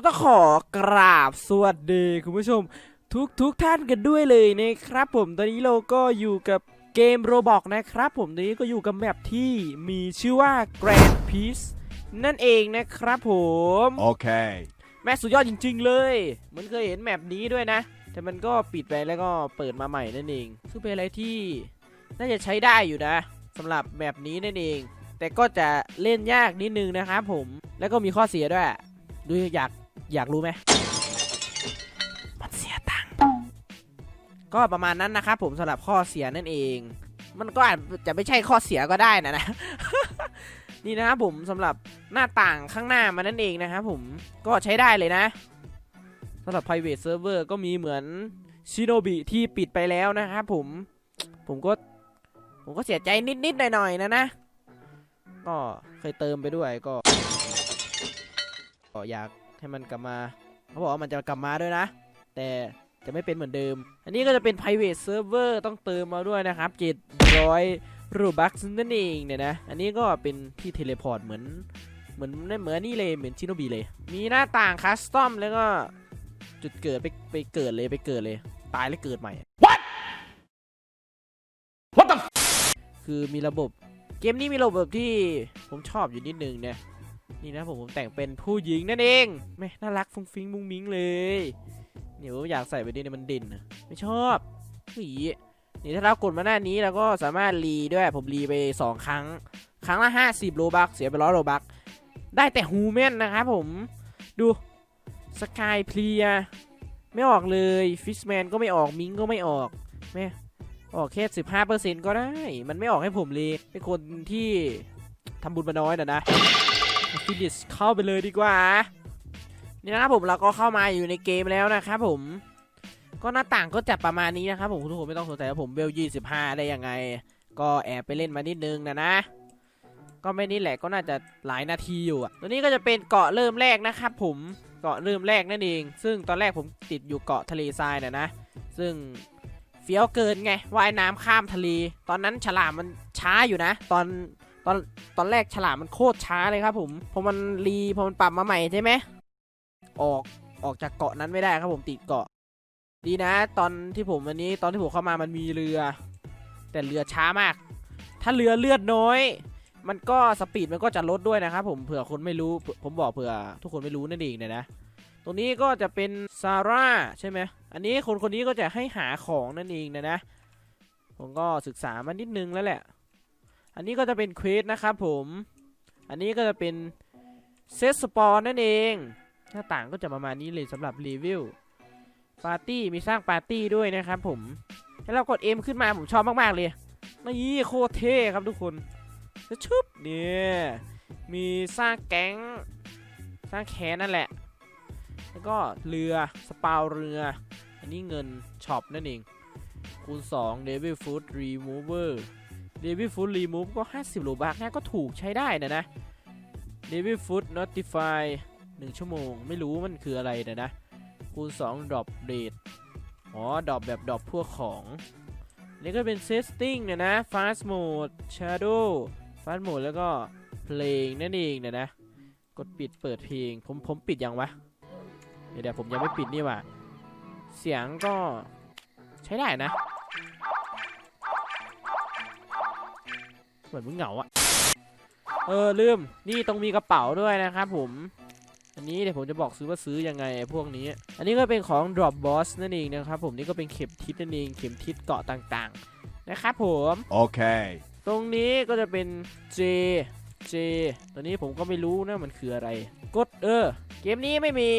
ก็ต้องขอกราบสวัสดีคุณผู้ชม ทุกทุกท่านกันด้วยเลยนะครับผมตอนนี้เราก็อยู่กับเกมโรบอกนะครับผมตอนนี้ก็อยู่กับแมปที่มีชื่อว่า Grand Peace นั่นเองนะครับผม Okay. แมปสุดยอดจริง ๆ เลยเหมันเคยเห็นแมปนี้ด้วยนะ แต่มันก็ปิดไปแล้วก็เปิดมาใหม่นั่นเองซึ่งเป็นอะไรที่น่าจะใช้ได้อยู่นะสำหรับแมปนี้นั่นเอง แต่ก็จะเล่นยากนิดนึงนะครับผมแล้วก็มีข้อเสียด้วยดูอยาก อยากรู้ไหมมันเสียตังค์ก็ประมาณนั้นนะครับผมสำหรับข้อเสียนั่นเอง มันก็อาจจะไม่ใช่ข้อเสียก็ได้นะนะนี่นะครับผมสำหรับหน้าต่างข้างหน้ามันนั่นเองนะครับผมก็ใช้ได้เลยนะสำหรับ private server ก็มีเหมือนชิโนบิที่ปิดไปแล้วนะครับผมผมก็ผมก็เสียใจนิดๆหน่อยๆนะนะ ก็เคยเติมไปด้วยก็ก็อยาก ให้มันกลับมา เขาบอกว่ามันจะกลับมาด้วยนะ แต่จะไม่เป็นเหมือนเดิม อันนี้ก็จะเป็น private server ต้องเติมมาด้วยนะครับ700รูบัคนั่นเองเนี่ยนะ อันนี้ก็เป็นที่เทเลพอร์ตเหมือนเหมือนเหมือนนี่เลยเหมือนชิโนบีเลย มีหน้าต่างคัสตอมแล้วก็จุดเกิดไปไปเกิดเลยไปเกิดเลย ตายแล้วเกิดใหม่ What What the คือมีระบบเกมนี้มีระบบที่ผมชอบอยู่นิดนึงเนี่ย นี่นะผมผมแต่งเป็นผู้หญิงนั่นเองแม่น่ารักฟุ้งฟิ้งมุ้งมิ้งเลยเนี่ยผมอยากใส่ไปดิเนี่ยมันด่นนะไม่ชอบหวีนี่ถ้าเรากดมาหน้านี้เราก็สามารถรีด้วยผมรีไป 2 ครั้ง ครั้งละ 50 โลบักเสียไปร้อยโลบักได้แต่ฮูแมนนะครับผมดูสกายเพลียไม่ออกเลยฟิชแมนก็ไม่ออกมิงก็ไม่ออกแม่ออกแค่15%ก็ได้ มันไม่ออกให้ผมเลยเป็นคนที่ทำบุญมาน้อยนะนะ ฟินิชเข้าไปเลยดีกว่า นี่นะครับผมเราก็เข้ามาอยู่ในเกมแล้วนะครับผม ก็หน้าต่างก็จะประมาณนี้นะครับผมทุกคนไม่ต้องสนใจว่าผมเวล25ได้ยังไง ก็แอบไปเล่นมานิดนึงนะนะ ก็ไม่นี่แหละก็น่าจะหลายนาทีอยู่อะตัวนี้ก็จะเป็นเกาะเริ่มแรกนะครับผมเกาะเริ่มแรกนั่นเอง ซึ่งตอนแรกผมติดอยู่เกาะทะเลทรายนะนะ ซึ่งเฟี้ยวเกินไงว่ายน้ำข้ามทะเล ตอนนั้นฉลามมันช้าอยู่นะ ตอน ตอนตอนแรกฉลามมันโคตรช้าเลยครับผมพอมันรีพอมันปรับมาใหม่ใช่ไหมออกออกจากเกาะนั้นไม่ได้ครับผมติดเกาะ ดีนะ ตอนที่ผมวันนี้ตอนที่ผมเข้ามามันมีเรือ แต่เรือช้ามาก ถ้าเรือเลือดน้อย มันก็สปีดมันก็จะลดด้วยนะครับผมเผื่อคนไม่รู้ผมบอกเผื่อ ทุกคนไม่รู้นั่นเองเนี่ยนะตรงนี้ก็จะเป็นซาร่าใช่ไหมอันนี้คนคนนี้ก็จะให้หาของนั่นเองนะนะผมก็ศึกษามานิดนึงแล้วแหละ อันนี้ก็จะเป็นเควสนะครับผม อันนี้ก็จะเป็นเซตสปอนนั่นเอง หน้าต่างก็จะประมาณนี้เลยสำหรับรีวิวปาร์ตี้มีสร้างปาร์ตี้ด้วยนะครับผม แล้วเรากด M ขึ้นมาผมชอบมาก ๆ เลยนี่โคตรเท่ครับทุกคนแล้วชุบเนี่ยมีสร้างแก๊ง สร้างแคนนั่นแหละ แล้วก็เรือสปาวเรือ อันนี้เงินช็อปนั่นเองคูณ2 Devil Food Remover เดวิฟูดรีมูฟก็ 50โลบักนะก็ถูกใช้ได้นะนะเดวิฟูด notify 1ชั่วโมง ไม่รู้มันคืออะไรนะนะคูณ2 drop rate อ๋อดรอปแบบดรอปพวกของนี่ก็เป็น setting นะนะ fast mode shadow fast mode แล้วก็เพลงนั่นเองนะนะ กดปิดเปิดเพลง ผมผมปิดยังวะ เดี๋ยวผมยังไม่ปิดนี่ว่ะ เสียงก็ใช้ได้นะ เหมือนมึงเหงาอะเออลืม นี่ต้องมีกระเป๋าด้วยนะครับผม อันนี้เดี๋ยวผมจะบอกซื้อว่าซื้อยังไงพวกนี้ อันนี้ก็เป็นของ Drop Boss นั่นเองนะครับผมนี่ก็เป็นเข็มทิศนั่นเองเข็มทิศเกาะต่างๆ นะครับผม Okay. ตรงนี้ก็จะเป็น J J ตัวนี้ผมก็ไม่รู้นะมันคืออะไรกดเออ เกมนี้ไม่มี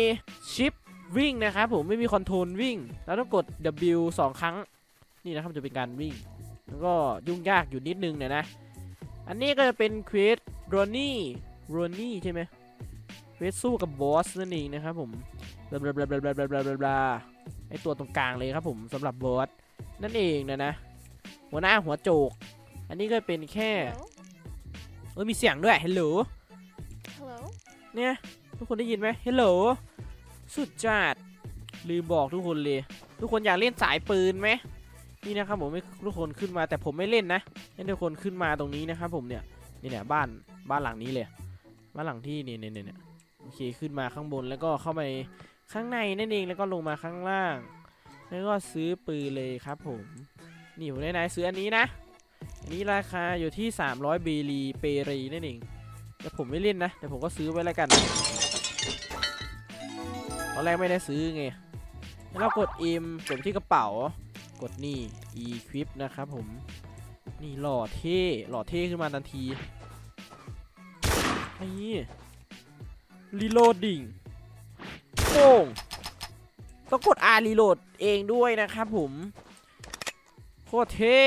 ชิปวิ่งนะครับผมไม่มีคอนโทรลวิ่งเราต้องกด W 2 ครั้ง นี่นะครับจะเป็นการวิ่ง แล้วก็ยุ่งยากอยู่นิดนึงเนี่ยนะ อันนี้ก็จะเป็นเควสโรนี่โรนี่ใช่ไหมเควสสู้กับบอสนั่นเองนะครับผมบลาบลาบลาบลาบลาบลาบลาบลาบลาไอตัวตรงกลางเลยครับผมสำหรับบอสนั่นเองนะนะ หัวหน้าหัวโจก อันนี้ก็เป็นแค่เออมีเสียงด้วยฮัลโหลเนี่ยทุกคนได้ยินไหมฮัลโหลสุดจัดลืมบอกทุกคนเลย ทุกคนอยากเล่นสายปืนไหม นี่นะครับผมไม่ทุกคนขึ้นมาแต่ผมไม่เล่นนะให้ทุกคนขึ้นมาตรงนี้นะครับผมเนี่ยนี่เนี่ยบ้านบ้านหลังนี้เลย บ้านหลังที่นี่เนี่ยเนี่ยเนี่ยโอเคขึ้นมาข้างบนแล้วก็เข้าไปข้างในนั่นเองแล้วก็ลงมาข้างล่าง แล้วก็ซื้อปืนเลยครับผมนี่ผมได้นายซื้ออันนี้นะ อันนี้ราคาอยู่ที่ 300บีรีเปรีนั่นเองแต่ผมไม่เล่นนะแต่ผมก็ซื้อไว้แล้วกันตอนแรกไม่ได้ซื้อไงแล้วกด M กดที่กระเป๋า กดนี่ equip นะครับผม นี่หล่อเท่ หล่อเท่ขึ้นมาทันที นี่ reloading โป้งต้องกด R reload เองด้วยนะครับผม โคตรเท่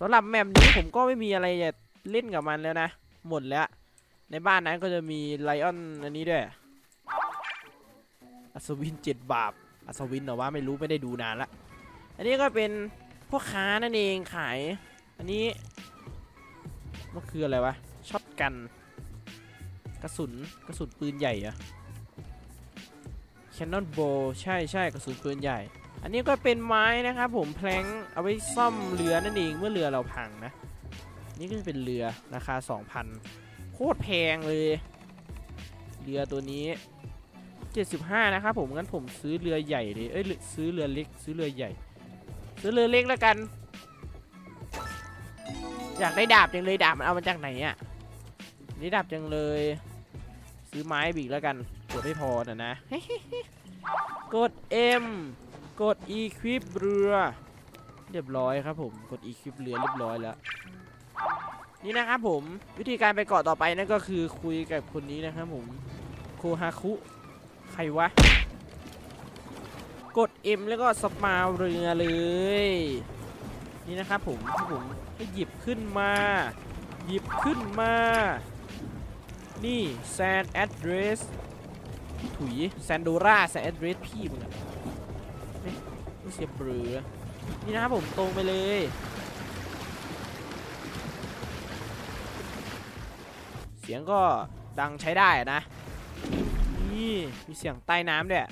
สำหรับแมปนี้ผมก็ไม่มีอะไรจะเล่นกับมันแล้วนะ หมดแล้ว ในบ้านนั้นก็จะมีไลออนอันนี้ด้วยอัศวินเจ็ดบาปอัศวินเหรอวะไม่รู้ไม่ได้ดูนานละ อันนี้ก็เป็นพ่อค้านั่นเองขาย อันนี้มันคืออะไรวะช็อตกัน กระสุนกระสุนปืนใหญ่อะ Cannon Bow ใช่ใช่กระสุนปืนใหญ่ อันนี้ก็เป็นไม้นะครับผมแพลงเอาไว้ซ่อมเรือนั่นเองเมื่อเรือเราพังนะนี่ก็จะเป็นเรือราคา 2,000 โคตรแพงเลย เรือตัวนี้ 75 นะครับผมงั้นผมซื้อเรือใหญ่เลยเอ้ยซื้อเรือเล็กซื้อเรือใหญ่ ซื้อเรือเล็กแล้วกัน อยากได้ดาบจังเลยดาบมันเอามาจากไหนอะ่ะนี่ดาบจังเลย ซื้อไม้บีกแล้วกันกดไม่พอนะนะกด M กด equip เรือเรียบร้อยครับผมกด equip เรือเรียบร้อยแล้วนี่นะครับผมวิธีการไปเกาะต่อไปนั่นก็คือคุยกับคนนี้นะครับผมโคฮาคุ ใครวะ กด M แล้วก็สปาเรือเลย นี่นะครับผมที่ผมให้หยิบขึ้นมา หยิบขึ้นมา นี่ Sand Address ถุย Sandora Sand Address พี่มึงอะนี่ไม่เสียเบรือนี่นะครับผมตรงไปเลยเสียงก็ดังใช้ได้นะ นี่ มีเสียงใต้น้ำด้วย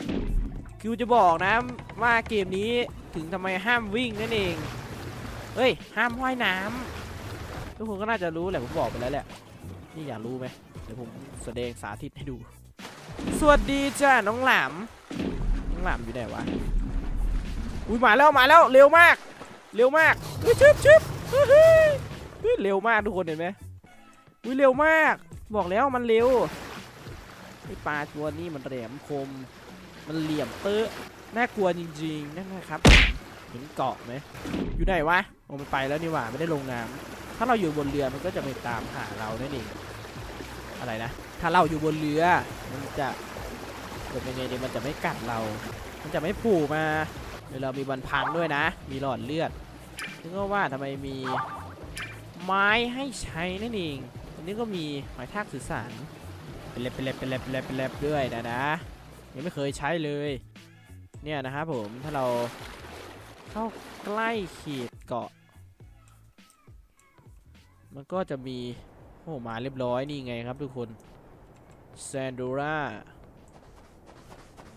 คือจะบอกนะว่าเกมนี้ถึงทำไมห้ามวิ่งนั่นเอง เฮ้ย ห้ามว่ายน้ำทุกคนก็น่าจะรู้แหละผมบอกไปแล้วแหละ นี่อยากรู้ไหมเดี๋ยวผมแสดงสาธิตให้ดู สวัสดีจ้าน้องหลามน้องหลามอยู่ไหนวะ อุ้ยมาแล้วมาแล้วเร็วมาก เร็วมากเฮ้ยชึบชึบเฮ้ยเฮ้ยเฮ้ยเร็วมากทุกคนเห็นไหมอุ้ยเร็วมาก บอกแล้วมันเร็วไอปลาตัวนี้มันแหลมคม มันเหลี่ยมเตอะน่ากลัวจริงๆนั่นนะครับเห็นเกาะไหมอยู่ไหนวะโอ้มันไปแล้วนี่หว่าไม่ได้ลงน้ำถ้าเราอยู่บนเรือมันก็จะไปตามหาเรานั่นเองอะไรนะถ้าเราอยู่บนเรือ มันจะเกิดยังไงดีมันจะไม่กัดเรา มันจะไม่ผูกมาเดี๋ยวเรามีบันพังด้วยนะ มีหลอดเลือดซึ่งก็ว่าทำไมมีไม้ให้ใช้นั่นเองอันนี้ก็มีหมายทากสื่อสารเป็นเล็บเป็นเล็บเป็นเล็บเป็นเล็บเป็นเล็บด้วยนะนะ ยังไม่เคยใช้เลย เนี่ยนะครับผมถ้าเราเข้าใกล้เขตเกาะ มันก็จะมี โอ้มาเรียบร้อยนี่ไงครับทุกคนแซนโดรา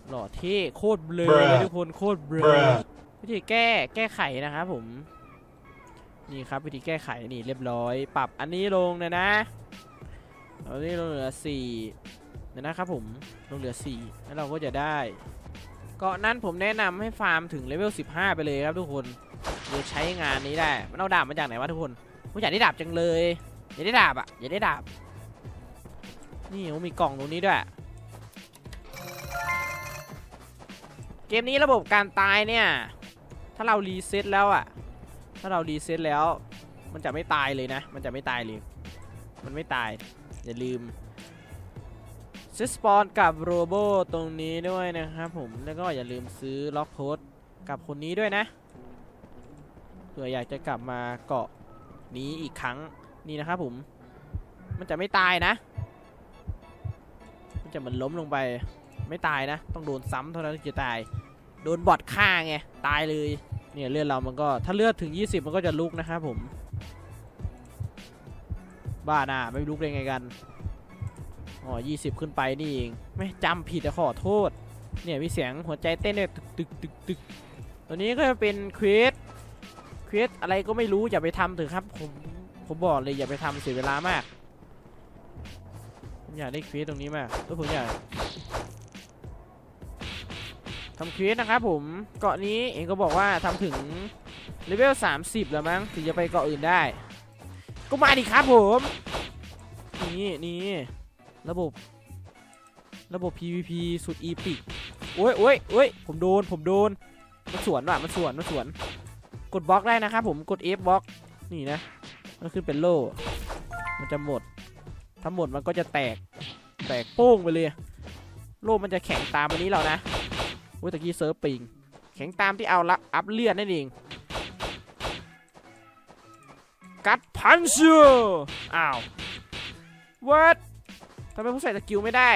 หล่อเท่โคตรเบลอเลยทุกคนโคตรเบลอวิธีแก้แก้ไขนะครับผม นี่ครับวิธีแก้ไขนี่เรียบร้อย ปรับอันนี้ลงนะนะเอานี่ลงเหลือสี่ นะนะครับผมลงเหลือสี่แล้วเราก็จะได้เกาะนั้นผมแนะนำให้ฟาร์มถึงเลเวล 15 ไปเลยครับทุกคนเดี๋ยวใช้งานนี้ได้ มันเอาดาบมาจากไหนวะทุกคนผมอยากได้ดาบจังเลยอยากได้ดาบอะอยากได้ดาบ นี่ผมมีกล่องตรงนี้ด้วย เกมนี้ระบบการตายเนี่ย ถ้าเรารีเซ็ตแล้วอะ ถ้าเรารีเซ็ตแล้ว มันจะไม่ตายเลยนะ มันจะไม่ตายเลย มันไม่ตาย อย่าลืม ซื้อสปอนกับโรโบตรงนี้ด้วยนะครับผม แล้วก็อย่าลืมซื้อล็อกโพสกับคนนี้ด้วยนะเผื่ออยากจะกลับมาเกาะนี้อีกครั้งนี่นะครับผม มันจะไม่ตายนะ มันจะเหมือนล้มลงไปไม่ตายนะ ต้องโดนซ้ำเท่านั้นถึงจะตาย โดนบอดฆ่าไงตายเลยเนี่ยเลือดเรามันก็ถ้าเลือดถึง 20 มันก็จะลุกนะครับผม บ้าน่ะไม่ลุกได้ไงกัน อ๋อ20ขึ้นไปนี่เอง ไม่จำผิดอะขอโทษ เนี่ยมีเสียงหัวใจเต้นเนี่ยตึกตึกตึกตึกตัวนี้ก็จะเป็นเควสเควสอะไรก็ไม่รู้อย่าไปทำเถอะครับ ผมผมบอกเลยอย่าไปทำเสียเวลามาก ผมอยากได้เควสตรงนี้มากแล้วผมอยากทำเควสนะครับผมเกาะนี้เองก็บอกว่าทำถึงเลเวล30 แล้วมั้งถึงจะไปเกาะอื่นได้ ก็มาดิครับผม นี่นี่ ระบบ ระบบ PVP สุดอีพิกโอ้ยโอ้ยโอ้ยผมโดน ผมโดน มันสวนว่ะ มันสวน มันสวน กดบล็อกได้นะครับผม กด F บล็อก นี่นะ มันขึ้นเป็นโล่ มันจะหมดถ้าหมดมันก็จะแตก แตกโป้งไปเลย โล่มันจะแข็งตามอันนี้เรานะโอ้ยตะกี้เซิร์ฟปิง แข็งตามที่เอาละอัพเลือดนั่นเอง กัดพันชูอ้าว what ทำไมผมใส่สกิลไม่ได้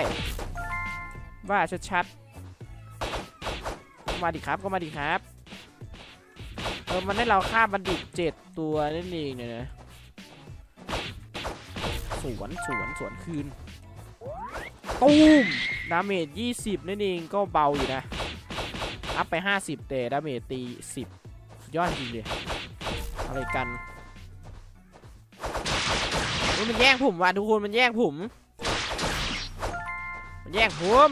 บ้าชัดๆมาดิครับก็มาดิครับ เออมันให้เราฆ่าบัณฑิตเจ็ดตัวนั่นเองเนี่ยนะสวนสวนสวนคืนตูมดาเมจ20 นั่นเองก็เบาอยู่นะ อัพไป 50 แต่ดาเมจตี 10สุดยอดจริงเลยอะไรกัน มันแย่งผมว่ะทุกคนมันแย่งผมมัน แย่งผม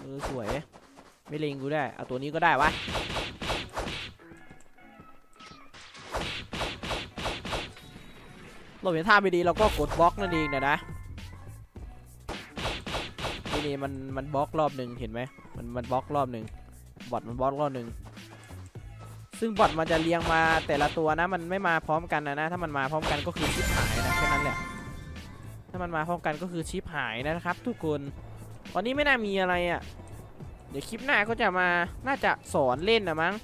เออสวย ไม่เล็งกูได้ เอาตัวนี้ก็ได้วะเราเห็นท่าไม่ดีเราก็กดบล็อกนั่นเองนะนะนี่นี่มันมันบล็อกรอบหนึ่งเห็นไหมมันมันบล็อกรอบหนึ่งบอทมันบล็อกรอบหนึ่งซึ่งบอทมันจะเรียงมาแต่ละตัวนะ มันไม่มาพร้อมกันนะนะ ถ้ามันมาพร้อมกันก็คือชิปหายนะแค่นั้นแหละ ถ้ามันมาพร้อมกันก็คือชิปหายนะครับ ทุกคนตอนนี้ไม่น่ามีอะไรอะ่ะ เดี๋ยวคลิปหน้าก็จะมาน่าจะสอนเล่นนะมั้ง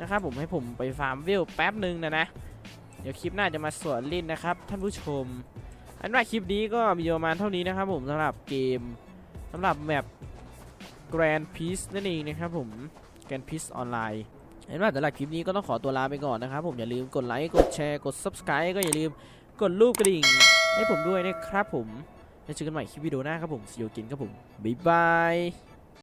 นะครับผมให้ผมไปฟาร์มเวลแป๊บหนึ่งนะนะเดี๋ยวคลิปหน้าจะมาสอนเล่นนะครับ ท่านผู้ชม อันว่าคลิปนี้ก็มีประมาณเท่านี้นะครับผมสำหรับเกมสำหรับแมป Grand Peace นั่นเองนะครับผม Grand Peace ออนไลน์เห็นว่าสำหรับคลิปนี้ก็ต้องขอตัวลาไปก่อนนะครับผมอย่าลืมกดไลค์กดแชร์กด Subscribe ก็อย่าลืมกดรูปกระดิ่ง ให้ผมด้วยนะครับผมแล้วเจอกันใหม่คลิปวิดีโอหน้าครับผมซีโอกินครับผมบ๊ายบาย